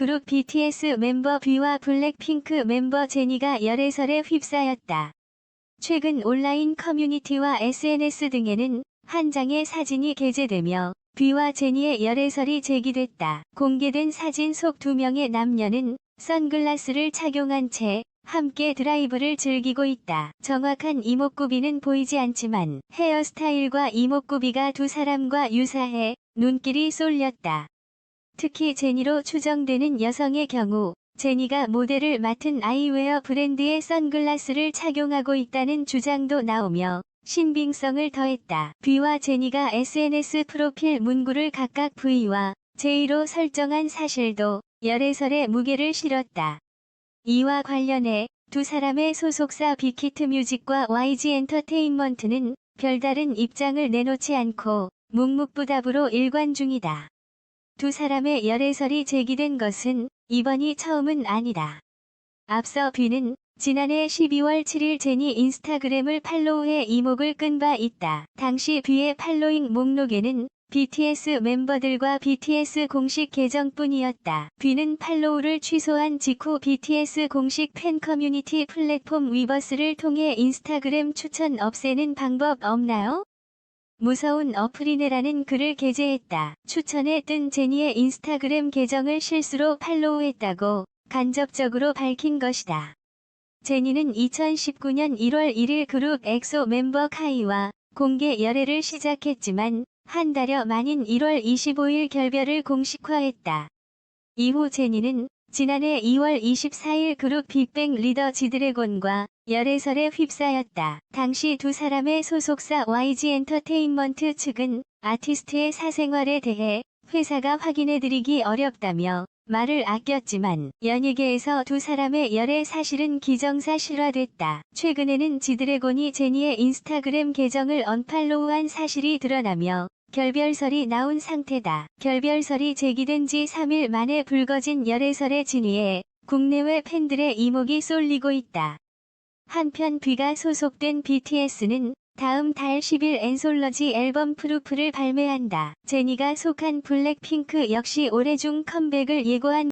그룹 BTS 멤버 뷔와 블랙핑크 멤버 제니가 열애설에 휩싸였다. 최근 온라인 커뮤니티와 SNS 등에는 한 장의 사진이 게재되며 뷔와 제니의 열애설이 제기됐다. 공개된 사진 속 두 명의 남녀는 선글라스를 착용한 채 함께 드라이브를 즐기고 있다. 정확한 이목구비는 보이지 않지만 헤어스타일과 이목구비가 두 사람과 유사해 눈길이 쏠렸다. 특히 제니로 추정되는 여성의 경우 제니가 모델을 맡은 아이웨어 브랜드의 선글라스를 착용하고 있다는 주장도 나오며 신빙성을 더했다. B와 제니가 SNS 프로필 문구를 각각 V와 J로 설정한 사실도 열애설에 무게를 실었다. 이와 관련해 두 사람의 소속사 빅히트 뮤직과 YG 엔터테인먼트는 별다른 입장을 내놓지 않고 묵묵부답으로 일관 중이다. 두 사람의 열애설이 제기된 것은 이번이 처음은 아니다. 앞서 뷔는 지난해 12월 7일 제니 인스타그램을 팔로우해 이목을 끈 바 있다. 당시 뷔의 팔로잉 목록에는 BTS 멤버들과 BTS 공식 계정뿐이었다. 뷔는 팔로우를 취소한 직후 BTS 공식 팬 커뮤니티 플랫폼 위버스를 통해 인스타그램 추천 없애는 방법 없나요? 무서운 어플이네라는 글을 게재했다. 추천에 뜬 제니의 인스타그램 계정을 실수로 팔로우했다고 간접적으로 밝힌 것이다. 제니는 2019년 1월 1일 그룹 엑소 멤버 카이와 공개 열애를 시작했지만 한 달여 만인 1월 25일 결별을 공식화했다. 이후 제니는 지난해 2월 24일 그룹 빅뱅 리더 지드래곤과 열애설에 휩싸였다. 당시 두 사람의 소속사 YG 엔터테인먼트 측은 아티스트의 사생활에 대해 회사가 확인해드리기 어렵다며 말을 아꼈지만 연예계에서 두 사람의 열애 사실은 기정사실화됐다. 최근에는 지드래곤이 제니의 인스타그램 계정을 언팔로우한 사실이 드러나며 결별설이 나온 상태다. 결별설이 제기된 지 3일 만에 불거진 열애설의 진위에 국내외 팬들의 이목이 쏠리고 있다. 한편 뷔가 소속된 BTS는 다음 달 10일 앤솔러지 앨범 프루프를 발매한다. 제니가 속한 블랙핑크 역시 올해 중 컴백을 예고한